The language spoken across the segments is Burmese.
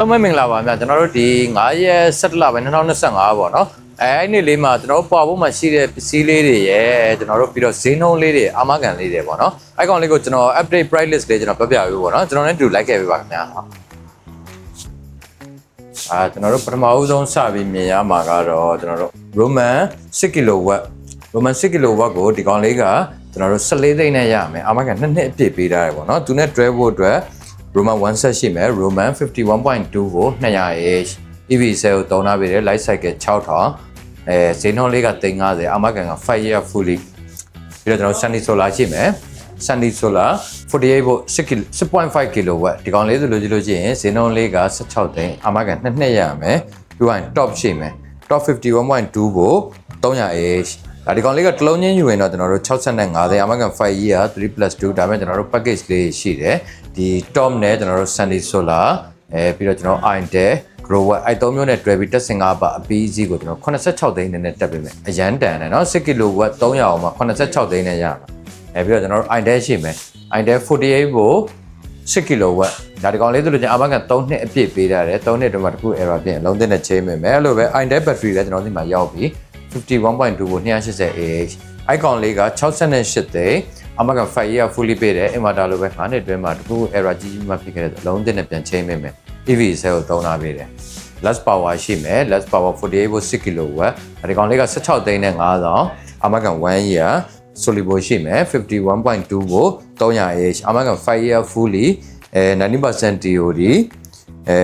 တော့မင်္ဂလာပါများကျွန်တော်တို့ဒီ9ရက်17လပိုင်း2025ပေါ့နော်အဲအဲ့ဒီလေးမှာကျွန်တော်တို့ပွားဖို့မှာရှိတဲ့ပစ္စည်းလေးတွေရဲ့ကျွန်တော်တို့ပြီးတော့ဈေးနှုန်းလေးတွေအာမခံလေးတွေပေါ့နော်အဲ့ကောင်လေးကိုကျွန်တော် update price list လေးကျွန်တော်ပြပြပေးပေါ့နော်ကျွန်တော်လည်းတူလိုက်ခဲ့ပေးပါခင်ဗျာအာကျွန်တော်တို့ပထမအဦးဆုံးစပြီးမြင်ရမှာကတော့ကျွန်တော်တို့ Roman 6 kW Roman 6 kW ကိုဒီကောင်လေးကကျွန်တော်တို့14သိန်းနဲ့ရမယ်အာမခံနှစ်နှစ်အပြည့်ပေးထားတယ်ပေါ့နော်သူနဲ့တွဲဖို့အတွက် Roman 1 set ရှိမယ် Roman 51.2ကို 200h EV cell ကိုတုံးထားပေးတယ် light cycle 6000အဲဈေးနှုန်းလေးက350အာမခံက5 year fully ပြီးတော့ကျွန်တော် Sunny Solar ရှိမယ် Sunny Solar 48 volt 6 kilo 6.5 kW ဒီကောင်လေးဆိုလို့ကြည့်လို့ရှိရင်ဈေးနှုန်းလေးက16သိန်းအာမခံနှစ်နှစ်ရမယ်ပြီးရင် top ရှိမယ် top 51.2ကို 300h ဒါဒီကောင်လေးကတစ်လုံးချင်းယူရင်တော့ကျွန်တော်တို့65သိန်းအာမခံ5 year 3 2ဒါပေမဲ့ကျွန်တော်တို့ package လေးရှိတယ် ဒီ Tom နဲ့ကျွန်တော်တို့ Sunny Solar အဲပြီးတော့ကျွန်တော် Intel grower အဲ့သုံးမျိုးနဲ့တွဲပြီးတက်စင်ကားပါအပီးကြီးကိုကျွန်တော်86သိန်းနဲ့တက်ပေးမယ်အရန်တန်တယ်နော်6 kW 300အောင်မှာ86သိန်းနဲ့ရမှာအဲပြီးတော့ကျွန်တော်တို့ Intel ရှိမယ် Intel 48ကို6 kW ဒါဒီကောင်လေးဆိုလို့ကျွန်တော်အမကန်3နှစ်အပြည့်ပေးထားတယ်3နှစ်တော့မှတခု error ပြင်အလုံးသင်းနဲ့ချိန်မိမယ်အဲ့လိုပဲ Intel battery လည်းကျွန်တော်ဒီမှာရောက်ပြီ51.2ကို 280Ah အဲ့ကောင်လေးက68သိန်း အမကန်5 year fully ပေးတယ် inverter လိုပဲ9နှစ်တွင်းမှာတခု error ကြီးကြီးမှဖြစ်ခဲ့တဲ့အလုံးသိနဲ့ပြန်ချိန်မယ်မယ် EV cell ကိုသုံးထားပေးတယ် less power ရှိမယ် less power 48 volt 6 kW ဒီကောင်လေးက16သိန်းနဲ့9000အမကန်1 year solibo ရှိမယ်51.2 volt 300h အမကန်5 year fully အဲ90% TOD အဲ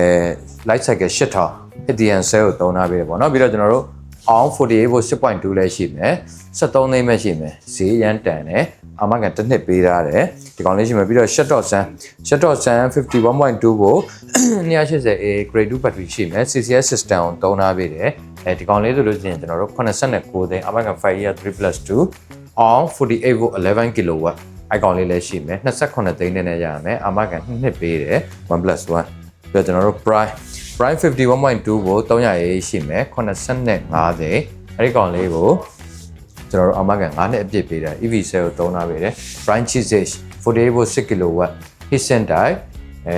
light cycle 8000 ATN cell ကိုသုံးထားပေးတယ်ပေါ့နော်ပြီးတော့ကျွန်တော်တို့ on 48 volt 6.2လည်းရှိမယ်73သိန်းပဲရှိမယ်ဈေးရန်တန်တယ်အမကန်တစ်နှစ်ပေးထားတယ်ဒီကောင်လေးရှိမယ်ပြီးတော့ shut dot sun shut dot sun 51.2ကို 280A grade 2 battery ရှိမယ် CCS system ကိုသုံးထားပေးတယ်အဲဒီကောင်လေးဆိုလို့ရှိရင်ကျွန်တော်တို့89သိန်းအမကန်5 year 3 2 on 48 volt 11 kW အိုက်ကောင်လေးလည်းရှိမယ်28သိန်းနဲ့ရရမယ်အမကန်နှစ်နှစ်ပေးတယ်1 plus 1ပြီးတော့ကျွန်တော်တို့ prime prime 51.2ကို300ရေးရှိမယ်85သိန်းအဲ့ဒီကောင်လေးကိုကျွန်တော်တို့အမကန်9နှစ်အပြည့်ပေးတယ် EV cell ကိုသုံးထားပေးတယ် prime cheese 48 volt 6 kW heat sink die အဲ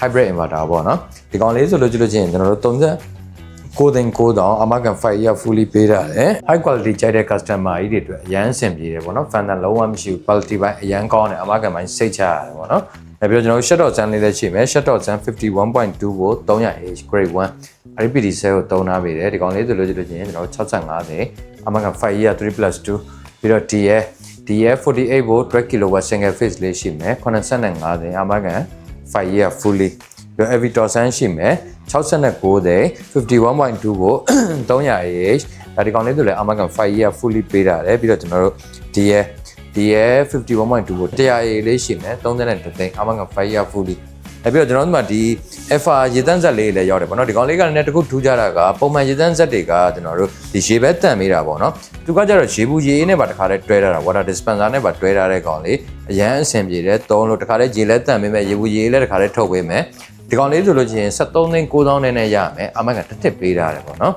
hybrid inverter ပေါ့နော်ဒီကောင်လေးဆိုလို့ကြည့်လို့ချင်းကျွန်တော်တို့30ကိုသိန်း9000အမကန်5 year fully ပေးရတယ် high quality ကြိုက်တဲ့ customer ကြီးတွေအတွက်အရန်ဆင်ပြေတယ်ပေါ့နော် fan လုံးဝမရှိဘူး quality ပိုင်းအရန်ကောင်းတယ်အမကန်ပိုင်းစိတ်ချရတယ်ပေါ့နော် အဲပြီးတော့ကျွန်တော်တို့ shut dot sun လေးလည်းရှိမယ် shut dot sun 51.2ကို 300h grade 1 RPD cell ကိုသုံးထားပေးတယ်ဒီကောင်လေးဆိုလို့ကြည့်လို့ချင်းကျွန်တော်တို့65သိန်းအမကန်5 year 3 2ပြီးတော့ DF DF 48 volt 12 kW single phase လေးရှိမယ်85သိန်းအမကန်5 year fully ပြီးတော့ Avitor Sun ရှိမယ်69သိန်း51.2ကို 300h ဒါဒီကောင်လေးဆိုလည်းအမကန်5 year fully ပေးတာတယ်ပြီးတော့ကျွန်တော်တို့ DF DF 51.2ကို 100A လေးရှိမယ်32သိန်းအမကန်5 year fully အဲပြီးတော့ကျွန်တော်တို့ဒီမှာဒီ FR ရေတန်းဇက်လေးလည်းရောက်တယ်ပေါ့နော်ဒီကောင်လေးကလည်းတခုထူးခြားတာကပုံမှန်ရေတန်းဇက်တွေကကျွန်တော်တို့ဒီရေဘက်တန်မိတာပေါ့နော်သူကကြတော့ရေဘူးရေအေးနဲ့ပါတခါတည်းတွဲထားတာ water dispenser နဲ့ပါတွဲထားတဲ့ကောင်လေးအရန်အဆင်ပြေတယ်သုံးလို့တခါတည်းရေလဲတန်မိမယ်ရေဘူးရေအေးလည်းတခါတည်းထုတ်ပေးမယ်ဒီကောင်လေးဆိုလို့ချင်း73သိန်း9000နဲ့နဲ့ရမယ်အမကတစ်တစ်ပေးထားတယ်ပေါ့နော်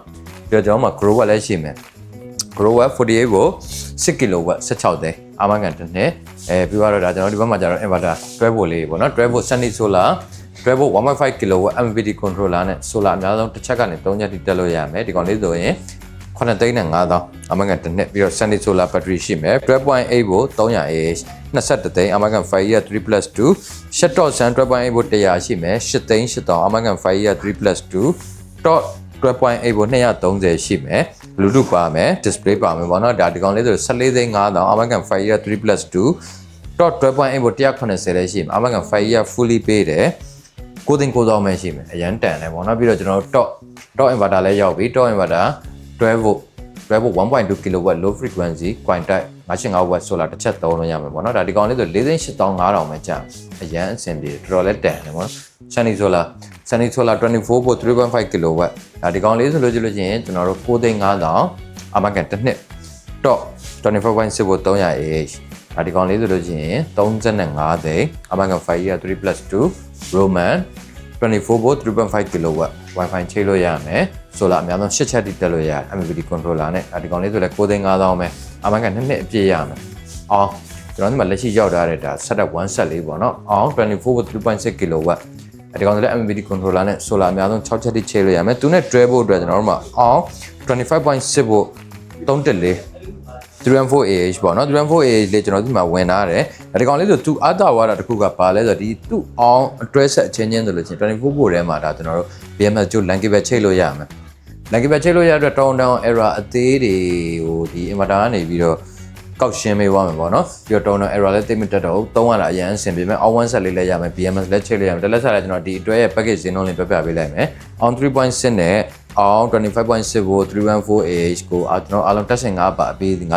ပြီးတော့ကျွန်တော်မှာ grower လည်းရှိမယ် grower 48ကို6 kW 16သိန်းအာမကန်တစ်နှစ်အဲပြီးတော့ဒါကျွန်တော်ဒီဘက်မှာကျတော့ inverter တွဲဖို့လေးပေါ့နော်တွဲဖို့ sunny solar တွဲဖို့1.5 kW MPPT controller နဲ့ solar အများဆုံးတစ်ချက်ကနေ3ချက်ထိတက်လို့ရမယ်ဒီကောင်လေးဆိုရင်9သိန်းနဲ့9000အမကန်တစ်နှစ်ပြီးတော့ sunny solar battery ရှိမယ်12.8ကို 300ah 21သိန်းအမကန်5 year 3 plus 2 shut dot sun 12.8ကို100ရှိမယ်8သိန်း8000အမကန်5 year 3 plus 2 dot 12.8ကို230ရှိမယ် Bluetooth ပါမယ် display ပါမယ်ပေါ့နော်ဒါဒီကောင်လေးဆို14သိန်း9000 American 5 year 3 plus 2 dot 12.8ကို190လည်းရှိမယ် American 5 year fully ပေးတယ်ကိုသိန်း9000ပဲရှိမယ်အရန်တန်တယ်ပေါ့နော်ပြီးတော့ကျွန်တော်တို့ dot dot inverter လည်းရောက်ပြီ dot inverter 12 volt 12 volt 1.2 kW low frequency coin type 55 watt solar တစ်ချက်သုံးလို့ရမယ်ပေါ့နော်ဒါဒီကောင်လေးဆို4သိန်း8500ပဲကြာအရန်အဆင်ပြေတော်တော်လည်းတန်တယ်ပေါ့နော် Sunny solar Sunny solar 24 volt 3.5 kW ဒါဒီကောင်လေးဆိုလို့ကြည့်လို့ချင်းကျွန်တော်တို့9သိန်း9000အမကန်တစ်နှစ် top 24.6 volt 300ah ဒါဒီကောင်လေးဆိုလို့ချင်း35သိန်းအမကန်5 year 3 plus 2 Roman 24 volt 3.5 kW Wi-Fi ချိန်လို့ရမယ် solar အများဆုံး8ချက်တိတက်လို့ရတယ် MPPT controller နဲ့ဒါဒီကောင်လေးဆိုလည်း9သိန်း9000ပဲအမကန်နှစ်နှစ်အပြည့်ရမယ်အော်ကျွန်တော်ဒီမှာလက်ရှိရောက်ထားတဲ့ဒါ setup 1 set လေးပေါ့နော်အောင်24 volt 3.6 kW ဒီကောင်ဆိုလည်း MPD controller နဲ့ solar အများဆုံး6ချက်တိချိန်လို့ရမယ်သူနဲ့တွဲဖို့အတွက်ကျွန်တော်တို့မှာအောင်25.6ဖို့314 314AH ပေါ့နော် 314AH လေးကျွန်တော်ဒီမှာဝင်ထားတယ်ဒီကောင်လေးဆိုသူအတာဝါတာတစ်ခုကပါလဲဆိုတော့ဒီသူ့အောင်အတွဲဆက်အချင်းချင်းဆိုလို့ချင်း24ဖို့ထဲမှာဒါကျွန်တော်တို့ BMS ကျိုး link cable ချိန်လို့ရမယ် link cable ချိန်လို့ရတဲ့ down down error အသေးတွေကိုဒီ inverter ကနေပြီးတော့ကောက်ရှင်းပေးသွားမယ်ပေါ့နော်ပြီးတော့ down down error လည်းတိတ်မတက်တော့ဘူးသုံးရတာအရင်အဆင်ပြေမယ် on one set လေးလည်းရမယ် BMS လည်းချိန်လို့ရမယ်တစ်လက်ဆက်လည်းကျွန်တော်ဒီအတွဲရဲ့ package ဈေးနှုန်းလေးပြပြပေးလိုက်မယ် on 3.6နဲ့ အောင်25.6 volt 314AH ကိုကျွန်တော်အားလုံးတက်ရှင်5ပါအပေး52သိန်း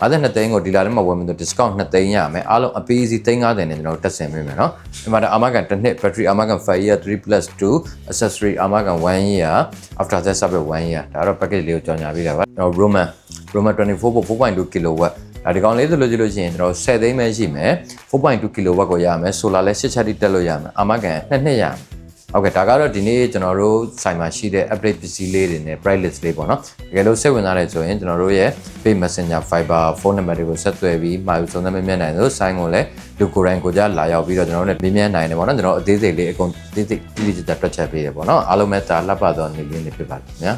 52သိန်းကိုဒီလာထဲမှာဝယ်မယ်ဆို discount 2သိန်းရမယ်အားလုံးအပေးစီ350နဲ့ကျွန်တော်တက်ရှင်ပေးမယ်နော်ဒီမှာအာမခံတစ်နှစ် battery အာမခံ 5 year 3 2 accessory အာမခံ1 year after that service 1 year ဒါတော့ package လေးကိုကြော်ညာပေးတာပါကျွန်တော် Roman Roman 24 volt 4.2 kW ဒါဒီကောင်လေးဆိုလို့ကြည့်လို့ရှိရင်ကျွန်တော်10သိန်းပဲရှိမယ်4.2 kW ကိုရရမယ် solar လည်း6ချက်တိတက်လို့ရမယ်အာမခံ2နှစ်ရမယ် ဟုတ်ကဲ့ဒါကတော့ဒီနေ့ကျွန်တော်တို့ဆိုင်မှာရှိတဲ့ update ပစ္စည်းလေးတွေနဲ့ price list လေးပေါ့နော်တကယ်လို့စိတ်ဝင်စားတယ်ဆိုရင်ကျွန်တော်တို့ရဲ့ Pay Messenger Viber ဖုန်းနံပါတ်တွေကိုဆက်သွယ်ပြီးမှာယူစုံစမ်းမေးမြန်းနိုင်လို့ဆိုင်ကိုလည်းလူကိုယ်တိုင်ကိုကြလာရောက်ပြီးတော့ကျွန်တော်တို့လည်းမေးမြန်းနိုင်တယ်ပေါ့နော်ကျွန်တော်အသေးစိတ်လေးအကုန်သေးစိတ်တိတိကျကျတွက်ချက်ပေးတယ်ပေါ့နော်အားလုံးပဲဒါလှပသောနေလေးတွေဖြစ်ပါလိမ့်မယ်